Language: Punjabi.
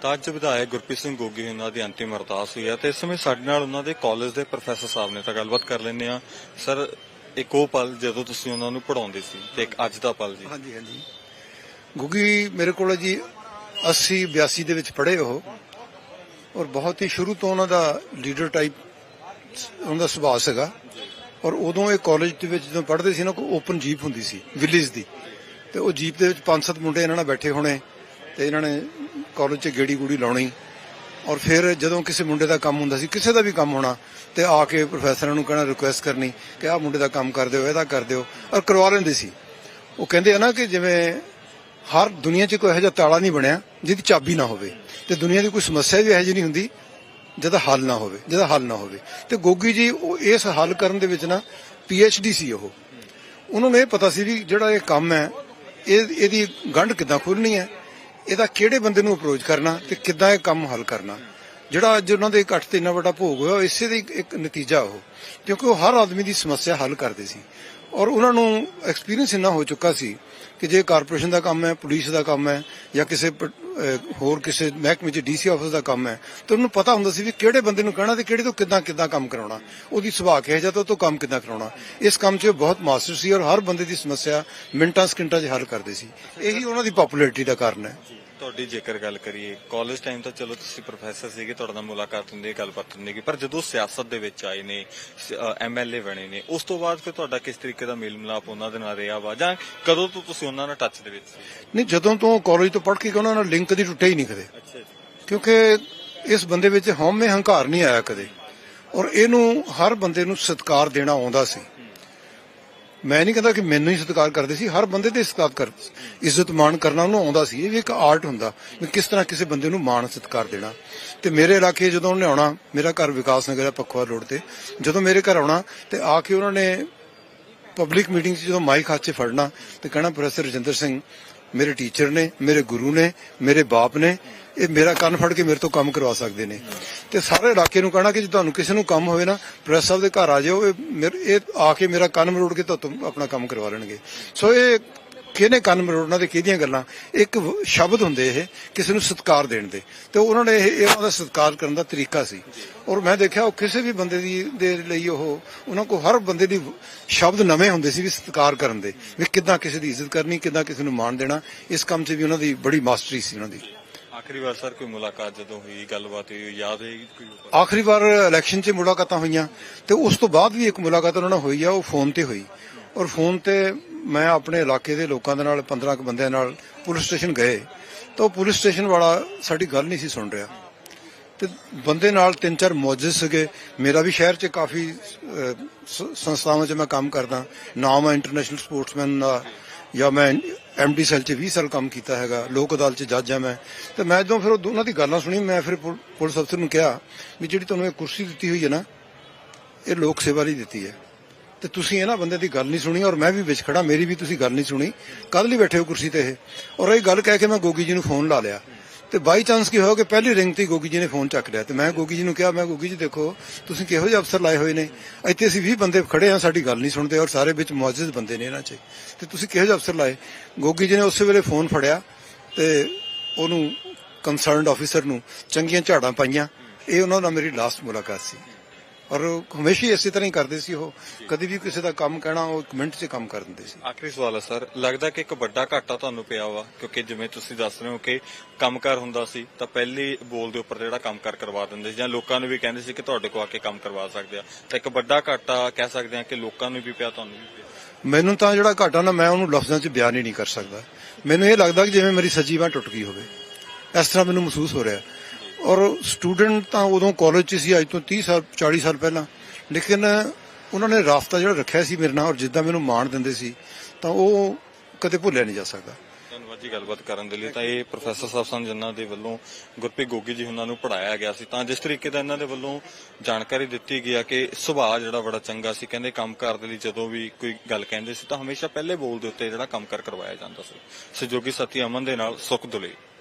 ਤਾਂ ਅੱਜ ਵਿਧਾਇਕ ਗੁਰਪ੍ਰੀਤ ਸਿੰਘ ਗੋਗੀ ਉਹਨਾਂ ਦੀ ਅੰਤਿਮ ਅਰਦਾਸ ਹੋਈ ਹੈ ਤੇ ਇਸ ਸਮੇਂ ਸਾਡੇ ਨਾਲ ਉਹਨਾਂ ਦੇ ਕਾਲਜ ਦੇ ਪ੍ਰੋਫੈਸਰ ਸਾਹਿਬ ਨੇ ਤਾਂ ਗੱਲਬਾਤ ਕਰ ਲੈਂਦੇ ਆ ਸਰ, ਇੱਕ ਉਹ ਪਲ ਜਦੋਂ ਤੁਸੀਂ ਉਹਨਾਂ ਨੂੰ ਪੜਾਉਂਦੇ ਸੀ ਤੇ ਇੱਕ ਅੱਜ ਦਾ ਪਲ ਜੀ। ਹਾਂਜੀ ਹਾਂਜੀ। ਗੁੱਗੀ, ਮੇਰੇ ਕੋਲ ਜੀ 80 82 ਦੇ ਵਿੱਚ ਪੜ੍ਹੇ ਉਹ ਔਰ ਬਹੁਤ ਹੀ ਸ਼ੁਰੂ ਤੋਂ ਉਹਨਾਂ ਦਾ ਲੀਡਰ ਟਾਈਪ ਉਹਨਾਂ ਦਾ ਸੁਭਾਅ ਸੀਗਾ ਔਰ ਉਦੋਂ ਇਹ ਕਾਲਜ ਦੇ ਵਿੱਚ ਜਦੋਂ ਪੜ੍ਹਦੇ ਸੀ ਨਾ, ਕੋਈ ਓਪਨ ਜੀਪ ਹੁੰਦੀ ਸੀ ਵਿਲੇਜ ਦੀ। ਤੇ ਉਹ ਜੀਪ ਦੇ ਵਿੱਚ ਪੰਜ ਸੱਤ ਮੁੰਡੇ ਇਹਨਾਂ ਨਾਲ ਬੈਠੇ ਹੋਣੇ ਤੇ ਇਹਨਾਂ ਨੇ ਕਾਲਜ 'ਚ ਗੇੜੀ ਗੂੜੀ ਲਾਉਣੀ। ਔਰ ਫਿਰ ਜਦੋਂ ਕਿਸੇ ਮੁੰਡੇ ਦਾ ਕੰਮ ਹੁੰਦਾ ਸੀ, ਕਿਸੇ ਦਾ ਵੀ ਕੰਮ ਹੋਣਾ, ਤੇ ਆ ਕੇ ਪ੍ਰੋਫੈਸਰਾਂ ਨੂੰ ਕਹਿਣਾ ਰਿਕੁਐਸਟ ਕਰਨੀ ਕਿ ਆਹ ਮੁੰਡੇ ਦਾ ਕੰਮ ਕਰ ਦਿਓ, ਇਹਦਾ ਕਰ ਦਿਓ, ਔਰ ਕਰਵਾ ਲੈਂਦੇ ਸੀ। ਉਹ ਕਹਿੰਦੇ ਆ ਨਾ ਕਿ ਜਿਵੇਂ ਹਰ ਦੁਨੀਆ 'ਚ ਕੋਈ ਇਹੋ ਜਿਹਾ ਤਾਲਾ ਨਹੀਂ ਬਣਿਆ ਜਿਹਦੀ ਚਾਬੀ ਨਾ ਹੋਵੇ, ਤੇ ਦੁਨੀਆ ਦੀ ਕੋਈ ਸਮੱਸਿਆ ਵੀ ਇਹੋ ਜਿਹੀ ਨਹੀਂ ਹੁੰਦੀ ਜਿਹਦਾ ਹੱਲ ਨਾ ਹੋਵੇ, ਜਿਹਦਾ ਹੱਲ ਨਾ ਹੋਵੇ। ਤੇ ਗੋਗੀ ਜੀ, ਉਹ ਇਸ ਹੱਲ ਕਰਨ ਦੇ ਵਿੱਚ ਨਾ ਪੀ ਐਚ ਡੀ ਸੀ ਉਹ। ਉਹਨਾਂ ਨੂੰ ਇਹ ਪਤਾ ਸੀ ਵੀ ਜਿਹੜਾ ਇਹ ਕੰਮ ਹੈ, ਇਹ, ਇਹਦੀ ਗੰਢ ਕਿੱਦਾਂ ਖੋਲਣੀ ਹੈ ਇਹਦਾ ਕਿਹੜੇ ਬੰਦੇ ਨੂੰ ਅਪਰੋਚ ਕਰਨਾ ਤੇ ਕਿੱਦਾਂ ਇਹ ਕੰਮ ਹੱਲ ਕਰਨਾ? ਜਿਹੜਾ ਅੱਜ ਉਹਨਾਂ ਦੇ ਇਕੱਠ ਤੇ ਇੰਨਾ ਵੱਡਾ ਭੋਗ ਹੋਇਆ ਉਹ ਇਸੇ ਦਾ ਇੱਕ ਨਤੀਜਾ ਉਹ। ਕਿਉਂਕਿ ਉਹ ਹਰ ਆਦਮੀ ਦੀ ਸਮੱਸਿਆ ਹੱਲ ਕਰਦੇ ਸੀ। ਔਰ ਉਹਨਾਂ ਨੂੰ ਐਕਸਪੀਰੀਅੰਸ ਇੰਨਾ ਹੋ ਚੁੱਕਾ ਸੀ ਕਿ ਜੇ ਕਾਰਪੋਰੇਸ਼ਨ ਦਾ ਕੰਮ ਹੈ ਪੁਲਿਸ ਦਾ ਕੰਮ ਹੈ ਜਾਂ ਕਿਸੇ ਹੋਰ ਕਿਸੇ ਮਹਿਕਮੇ 'ਚ ਡੀਸੀ ਆਫਿਸ ਦਾ ਕੰਮ ਹੈ, ਤੇ ਉਹਨੂੰ ਪਤਾ ਹੁੰਦਾ ਸੀ ਵੀ ਕਿਹੜੇ ਬੰਦੇ ਨੂੰ ਕਹਿਣਾ ਤੇ ਕਿਹੜੇ ਤੋਂ ਕਿੱਦਾਂ ਕਿੱਦਾਂ ਕੰਮ ਕਰਾਉਣਾ। ਉਹਦੀ ਸੁਭਾਅ ਕਿਹਾ ਜਿਹਾ ਤੋਂ ਕੰਮ ਕਿੱਦਾਂ ਕਰਾਉਣਾ। ਇਸ ਕੰਮ 'ਚ ਬਹੁਤ ਮਾਸਟਰ ਸੀ ਔਰ ਹਰ ਬੰਦੇ ਦੀ ਸਮੱਸਿਆ ਮਿੰਟਾਂ ਸਕਿੰਟਾਂ 'ਚ ਹੱਲ ਕਰਦੇ ਸੀ। ਇਹੀ ਉਹਨਾਂ ਦੀ ਪਪੂਲੈਰਿਟੀ ਦਾ ਕਾਰਨ ਹੈ। ਤੁਹਾਡੀ ਜੇਕਰ ਗੱਲ ਕਰੀਏ ਕਾਲਜ ਟਾਈਮ ਤਾਂ ਚਲੋ ਤੁਸੀਂ ਪ੍ਰੋਫੈਸਰ ਸੀਗੇ ਤੁਹਾਡੇ ਨਾਲ ਮੁਲਾਕਾਤ ਹੁੰਦੀ ਗੱਲਬਾਤ ਹੁੰਦੀ ਗੀ, ਪਰ ਜਦੋਂ ਸਿਆਸਤ ਦੇ ਵਿੱਚ ਆਏ ਨੇ ਐਮਐਲਏ ਬਣੇ ਨੇ ਉਸ ਤੋਂ ਬਾਅਦ ਫਿਰ ਤੁਹਾਡਾ ਕਿਸ ਤਰੀਕੇ ਦਾ ਮੇਲ ਮਿਲਾਪ ਉਹਨਾਂ ਦੇ ਨਾਲ ਰਿਹਾ ਵਾ? ਜਾਂ ਕਦੋਂ ਤੋਂ ਤੁਸੀਂ ਉਹਨਾਂ ਨਾਲ ਟੱਚ ਦੇ ਵਿੱਚ ਸੀ? ਨਹੀਂ ਜਦੋਂ ਤੋਂ ਕਾਲਜ ਤੋਂ ਪੜ੍ਹ ਕੇ ਉਹਨਾਂ ਨਾਲ ਲਿੰਕ ਕਦੀ ਟੁੱਟਿਆ ਹੀ ਨਹੀਂ ਕਦੇ। ਅੱਛਾ ਜੀ। ਕਿਉਂਕਿ ਇਸ ਬੰਦੇ ਵਿੱਚ ਹਉਮੈ ਹੰਕਾਰ ਨਹੀਂ ਆਇਆ ਕਦੇ। ਔਰ ਇਹਨੂੰ ਹਰ ਬੰਦੇ ਨੂੰ ਸਤਿਕਾਰ ਦੇਣਾ ਆਉਂਦਾ ਸੀ। ਮੈਂ ਨਹੀਂ ਕਹਿੰਦਾ ਕਿ ਮੈਨੂੰ ਹੀ ਸਤਿਕਾਰ ਕਰਦੇ ਸੀ, ਹਰ ਬੰਦੇ ਦੇ ਸਤਿਕਾਰ ਕਰ, ਇੱਜ਼ਤ ਮਾਣ ਕਰਨਾ ਉਹਨੂੰ ਆਉਂਦਾ ਸੀ, ਇਹ ਵੀ ਇੱਕ ਆਰਟ ਹੁੰਦਾ ਵੀ ਕਿਸ ਤਰ੍ਹਾਂ ਕਿਸੇ ਬੰਦੇ ਨੂੰ ਮਾਣ ਸਤਿਕਾਰ ਦੇਣਾ। ਤੇ ਮੇਰੇ ਇਲਾਕੇ ਜਦੋਂ ਉਹਨੇ ਆਉਣਾ, ਮੇਰਾ ਘਰ ਵਿਕਾਸ ਨਗਰ ਹੈ ਪਖਵਾ ਰੋਡ ਤੇ, ਜਦੋਂ ਮੇਰੇ ਘਰ ਆਉਣਾ ਤੇ ਆ ਕੇ ਉਹਨਾਂ ਨੇ ਪਬਲਿਕ ਮੀਟਿੰਗ 'ਚ ਜਦੋਂ ਮਾਈਕ ਹੱਥ 'ਚ ਫੜਨਾ ਤੇ ਕਹਿਣਾ, ਪ੍ਰੋਫੈਸਰ ਰਜਿੰਦਰ ਸਿੰਘ, ਮੇਰੇ ਟੀਚਰ ਨੇ, ਮੇਰੇ ਗੁਰੂ ਨੇ, ਮੇਰੇ ਬਾਪ ਨੇ ਇਹ ਮੇਰਾ ਕੰਨ ਫੜ ਕੇ ਮੇਰੇ ਤੋਂ ਕੰਮ ਕਰਵਾ ਸਕਦੇ ਨੇ। ਤੇ ਸਾਰੇ ਇਲਾਕੇ ਨੂੰ ਕਹਿਣਾ ਕਿ ਜੇ ਤੁਹਾਨੂੰ ਕਿਸੇ ਨੂੰ ਕੰਮ ਹੋਵੇ ਨਾ ਪ੍ਰੈਸ ਸਾਹਿਬ ਦੇ ਘਰ ਆ ਜਾਓ ਇਹ ਇਹ ਆ ਕੇ ਮੇਰਾ ਕੰਨ ਮਰੋੜ ਕੇ ਤੁਹਾਨੂੰ ਆਪਣਾ ਕੰਮ ਕਰਵਾ ਲੈਣਗੇ। ਸੋ ਇਹ ਕਿਹਨੇ ਕੰਨ ਮਰੋੜਨਾ ਤੇ ਕਿਹਦੀਆਂ ਗੱਲਾਂ? ਇੱਕ ਸ਼ਬਦ ਹੁੰਦੇ ਇਹ, ਕਿਸੇ ਨੂੰ ਸਤਿਕਾਰ ਦੇਣ ਦੇ। ਤੇ ਉਹਨਾਂ ਨੇ ਇਹ ਉਹਨਾਂ ਦਾ ਸਤਿਕਾਰ ਕਰਨ ਦਾ ਤਰੀਕਾ ਸੀ। ਔਰ ਮੈਂ ਦੇਖਿਆ ਉਹ ਕਿਸੇ ਵੀ ਬੰਦੇ ਦੀ ਦੇ ਲਈ ਉਹ ਉਹਨਾਂ ਕੋ ਹਰ ਬੰਦੇ ਦੀ ਸ਼ਬਦ ਨਵੇਂ ਹੁੰਦੇ ਸੀ ਵੀ ਸਤਿਕਾਰ ਕਰਨ ਦੇ। ਵੀ ਕਿੱਦਾਂ ਕਿਸੇ ਦੀ ਇੱਜ਼ਤ ਕਰਨੀ, ਕਿੱਦਾਂ ਕਿਸੇ ਨੂੰ ਮਾਣ ਦੇਣਾ, ਇਸ ਕੰਮ 'ਚ ਵੀ ਉਹਨਾਂ ਦੀ ਬੜੀ ਮਾਸਟਰੀ ਸੀ ਉਹਨਾਂ ਦੀ। ਆਖਰੀ ਵਾਰ ਸਰ ਕੋਈ ਮੁਲਾਕਾਤ ਜਦੋਂ ਹੋਈ, ਗੱਲਬਾਤ ਹੋਈ, ਯਾਦ ਹੋਏਗੀ ਕੋਈ ਆਖਰੀ ਵਾਰ ਇਲੈਕਸ਼ਨ 'ਚ ਮੁਲਾਕਾਤਾਂ ਹੋਈਆਂ ਤੇ ਉਸ ਤੋਂ ਬਾਅਦ ਵੀ ਇੱਕ ਮੁਲਾਕਾਤ ਉਹਨਾਂ ਨਾਲ ਹੋਈ ਆ, ਉਹ ਫੋਨ ਤੇ ਹੋਈ। ਔਰ ਫੋਨ ਤੇ ਮੈਂ ਆਪਣੇ ਇਲਾਕੇ ਦੇ ਲੋਕਾਂ ਦੇ ਨਾਲ 15 ਕੁ ਬੰਦਿਆਂ ਨਾਲ ਪੁਲਿਸ ਸਟੇਸ਼ਨ ਗਏ ਤਾਂ ਉਹ ਪੁਲਿਸ ਸਟੇਸ਼ਨ ਵਾਲਾ ਸਾਡੀ ਗੱਲ ਨਹੀਂ ਸੀ ਸੁਣ ਰਿਹਾ। ਤੇ ਬੰਦੇ ਨਾਲ ਤਿੰਨ ਚਾਰ ਮੌਜੂਦ ਸੀਗੇ। ਮੇਰਾ ਵੀ ਸ਼ਹਿਰ 'ਚ ਕਾਫੀ ਸੰਸਥਾਵਾਂ 'ਚ ਮੈਂ ਕੰਮ ਕਰਦਾ। ਨਾਮ ਹੈ ਇੰਟਰਨੈਸ਼ਨਲ ਸਪੋਰਟਸਮੈਨ ਦਾ ਜਾਂ ਮੈਂ ਐਮਡੀ ਸੈਲ 'ਚ 20 ਸਾਲ ਕੰਮ ਕੀਤਾ ਹੈਗਾ, ਲੋਕ ਅਦਾਲਤ 'ਚ ਜੱਜ ਆ ਮੈਂ, ਤੇ ਮੈਂ ਜਦੋਂ ਫਿਰ ਉਹਨਾਂ ਦੀ ਗੱਲਾਂ ਸੁਣੀ, ਮੈਂ ਫਿਰ ਪੁ- ਪੁਲਿਸ ਅਫਸਰ ਨੂੰ ਕਿਹਾ ਵੀ ਜਿਹੜੀ ਤੁਹਾਨੂੰ ਇਹ ਕੁਰਸੀ ਦਿੱਤੀ ਹੋਈ ਹੈ ਨਾ, ਇਹ ਲੋਕ ਸੇਵਾ ਲਈ ਦਿੱਤੀ ਹੈ। ਤੇ ਤੁਸੀਂ ਇਹਨਾਂ ਬੰਦੇ ਦੀ ਗੱਲ ਨਹੀਂ ਸੁਣੀ ਔਰ ਮੈਂ ਵੀ ਵਿੱਚ ਖੜਾ, ਮੇਰੀ ਵੀ ਤੁਸੀਂ ਗੱਲ ਨਹੀਂ ਸੁਣੀ ਕਦ ਲਈ ਬੈਠੇ ਹੋ ਕੁਰਸੀ ਤੇ ਇਹ। ਔਰ ਇਹ ਗੱਲ ਕਹਿ ਕੇ ਮੈਂ ਗੋਗੀ ਜੀ ਨੂੰ ਫੋਨ ਲਾ ਲਿਆ। ਤੇ ਬਾਈ ਚਾਂਸ ਕੀ ਹੋਇਆ ਕਿ ਪਹਿਲੀ ਰਿੰਗ ਤੇ ਗੋਗੀ ਜੀ ਨੇ ਫੋਨ ਚੱਕ ਲਿਆ ਤੇ ਮੈਂ ਗੋਗੀ ਜੀ ਨੂੰ ਕਿਹਾ, ਮੈਂ ਗੋਗੀ ਜੀ ਦੇਖੋ, ਤੁਸੀਂ ਕਿਹੋ ਜਿਹੇ ਅਫਸਰ ਲਾਏ ਹੋਏ ਨੇ? ਇੱਥੇ ਅਸੀਂ 20 ਬੰਦੇ ਖੜੇ ਆ ਸਾਡੀ ਗੱਲ ਨਹੀਂ ਸੁਣਦੇ ਔਰ ਸਾਰੇ ਵਿੱਚ ਮੌਜੂਦ ਬੰਦੇ ਨੇ ਇਹਨਾਂ 'ਚ। ਤੇ ਤੁਸੀਂ ਕਿਹੋ ਜਿਹੇ ਅਫਸਰ ਲਾਏ? ਗੋਗੀ ਜੀ ਨੇ ਉਸੇ ਵੇਲੇ ਫੋਨ ਫੜਿਆ ਤੇ ਉਹਨੂੰ ਕੰਸਰਨਡ ਆਫੀਸਰ ਨੂੰ ਚੰਗੀਆਂ ਝਾੜਾਂ ਪਾਈਆਂ। ਇਹ ਉਹਨਾਂ ਨਾਲ ਮੇਰੀ ਲਾਸਟ ਮੁਲਾਕਾਤ ਸੀ। ਔਰ ਹਮੇਸ਼ਾ ਹੀ ਇਸੇ ਤਰ੍ਹਾਂ ਹੀ ਕਰਦੇ ਸੀ ਉਹ। ਕਦੀ ਵੀ ਕਿਸੇ ਦਾ ਕੰਮ ਕਹਿਣਾ ਉਹ ਇੱਕ ਮਿੰਟ 'ਚ ਕੰਮ ਕਰ ਦਿੰਦੇ ਸੀ। ਆਖਰੀ ਸਵਾਲ ਹੈ ਸਰ। ਲੱਗਦਾ ਕਿ ਇੱਕ ਵੱਡਾ ਘਾਟਾ ਤੁਹਾਨੂੰ ਪਿਆ ਵਾ ਕਿਉਂਕਿ ਜਿਵੇਂ ਤੁਸੀਂ ਦੱਸ ਰਹੇ ਹੋ ਕਿ ਕੰਮਕਾਰ ਹੁੰਦਾ ਸੀ ਤਾਂ ਪਹਿਲੀ ਬੋਲ ਦੇ ਉੱਪਰ ਜਿਹੜਾ ਕੰਮਕਾਰ ਕਰਵਾ ਦਿੰਦੇ ਸੀ ਜਾਂ ਲੋਕਾਂ ਨੂੰ ਵੀ ਕਹਿੰਦੇ ਸੀ ਕਿ ਤੁਹਾਡੇ ਕੋਲ ਆ ਕੇ ਕੰਮ ਕਰਵਾ ਸਕਦੇ ਆ। ਤਾਂ ਇੱਕ ਵੱਡਾ ਘਾਟਾ ਕਹਿ ਸਕਦੇ ਆ ਕਿ ਲੋਕਾਂ ਨੂੰ ਵੀ ਪਿਆ ਤੁਹਾਨੂੰ ਵੀ ਪਿਆ। ਮੈਨੂੰ ਤਾਂ ਜਿਹੜਾ ਘਾਟਾ ਨਾ ਮੈਂ ਉਹਨੂੰ ਲਫ਼ਜ਼ਾਂ 'ਚ ਬਿਆਨ ਹੀ ਨਹੀਂ ਕਰ ਸਕਦਾ। ਮੈਨੂੰ ਇਹ ਲੱਗਦਾ ਕਿ ਜਿਵੇਂ ਮੇਰੀ ਸੱਜੀ ਬਾਂਹ ਟੁੱਟ ਗਈ ਹੋਵੇ ਇਸ ਤਰ੍ਹਾਂ ਮੈਨੂੰ ਮਹਿਸੂਸ ਹੋ ਰਿਹਾ। ਔਰ ਸਟੂਡੈਂਟ ਤਾਂ ਉਦੋਂ ਕਾਲਜ 'ਚ ਸੀ, ਅੱਜ ਤੋਂ 30 ਸਾਲ 40 ਸਾਲ ਪਹਿਲਾਂ। ਲੇਕਿਨ ਉਹਨਾਂ ਨੇ ਰਾਸਤਾ ਜਿਹੜਾ ਰੱਖਿਆ ਸੀ ਮੇਰੇ ਨਾਲ ਔਰ ਜਿੱਦਾਂ ਮੈਨੂੰ ਮਾਣ ਦਿੰਦੇ ਸੀ, ਤਾਂ ਉਹ ਕਦੇ ਭੁੱਲਿਆ ਨਹੀਂ ਜਾ ਸਕਦਾ। ਧੰਨਵਾਦ ਜੀ ਗੱਲਬਾਤ ਕਰਨ ਦੇ ਲਈ। ਤਾਂ ਇਹ ਪ੍ਰੋਫੈਸਰ ਸਾਹਿਬ ਸਨ ਜਿਨ੍ਹਾਂ ਦੇ ਵੱਲੋਂ ਗੁਰਪ੍ਰੀਤ ਗੋਗੀ ਜੀ ਉਹਨਾਂ ਨੂੰ ਪੜਾਇਆ ਗਿਆ ਸੀ। ਤਾਂ ਜਿਸ ਤਰੀਕੇ ਦਾ ਇਹਨਾਂ ਦੇ ਵੱਲੋਂ ਜਾਣਕਾਰੀ ਦਿੱਤੀ ਗਿਆ ਕਿ ਸੁਭਾਅ ਜਿਹੜਾ ਬੜਾ ਚੰਗਾ ਸੀ, ਕਹਿੰਦੇ ਕੰਮਕਾਰ ਦੇ ਲਈ ਜਦੋਂ ਵੀ ਕੋਈ ਗੱਲ ਕਹਿੰਦੇ ਸੀ, ਤਾਂ ਹਮੇਸ਼ਾ ਪਹਿਲੇ ਬੋਲ ਦੇ ਉੱਤੇ ਜਿਹੜਾ ਕੰਮਕਾਰ ਕਰਵਾਇਆ ਜਾਂਦਾ ਸੀ। ਸਹਿਯੋਗੀ ਸਾਥੀ ਅਮਨ ਦੇ ਨਾਲ ਸੁਖ ਦੁਲੇ